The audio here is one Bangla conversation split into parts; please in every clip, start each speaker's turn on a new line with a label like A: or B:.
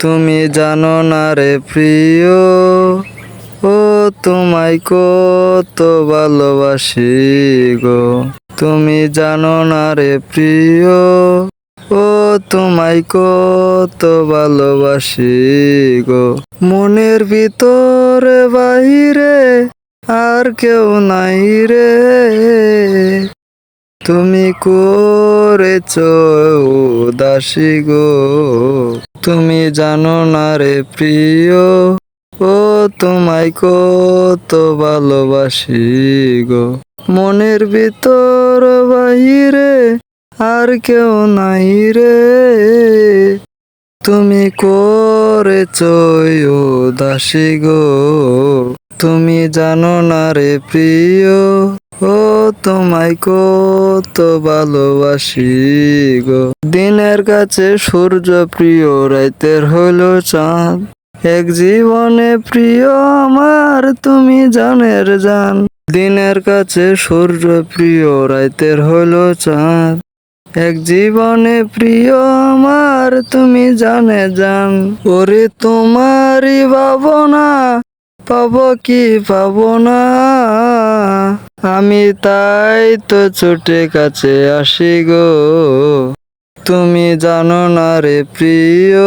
A: তুমি জানো না রে প্রিয়। ও, তোমায় কত ভালোবাসি গো। তুমি জানো না রে প্রিয়। ও, তোমায় কত ভালোবাসি গো। মনের ভিতরে বাইরে আর কেউ নাই রে। তুমি করেছ দাসী গো। তুমি জানো না রে প্রিয়। ও, তোমায় কত ভালোবাসি গো। মনের ভিতর বাহিরে আর কেউ নাই রে। তুমি করেছ দাসী গো। তুমি জানো না রে প্রিয়। ও তোমায় কত ভালোবাসি গো। দিনের কাছে সূর্য প্রিয়, রাইতের হইল চাঁদ। এক জীবনে প্রিয় আমার, তুমি জানের জান। দিনের কাছে সূর্য প্রিয়, রাইতের হইল চাঁদ। এক জীবনে প্রিয় আমার, তুমি জানে জান। ওরে তোমারই ভাবনা পাব কি পাব না? আমি তাই তো ছুটে কাছে আসি গো। তুমি জানো না রে প্রিয়,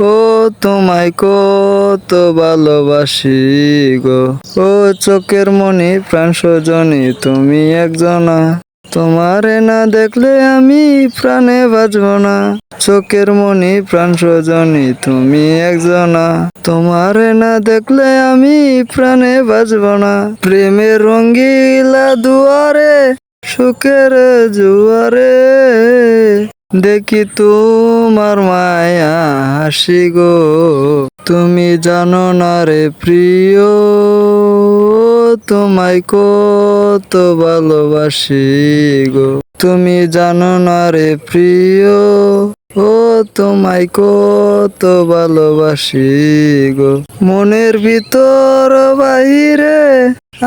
A: ও তোমায় কত ভালোবাসি গো। ও চোখের মনি প্রাণ সজনী, তুমি একজনা। তোমারে না দেখলে আমি প্রাণে বাঁচব না। চোখের মনি প্রাণ সজনী, তুমি একজনা। তোমারে না দেখলে আমি প্রাণে বাঁচব না। প্রেমের রঙ্গিলা দুয়ারে, সুখের জুয়ারে। দেখি তোমার মায়া হাসি গো। তুমি জানো না রে প্রিয়। তোমায় কত ভালোবাসি গো। তুমি জানো না রে প্রিয়, ও তোমায় কত ভালোবাসি গো। মনের ভিতর বাহিরে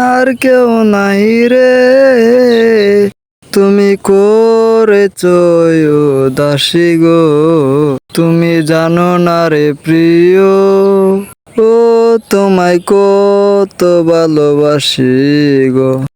A: আর কেউ নাই রে। তুমি করেছ দাসী গো। তুমি জানো না রে প্রিয়, ও তোমায় কত ভালোবাসি গো।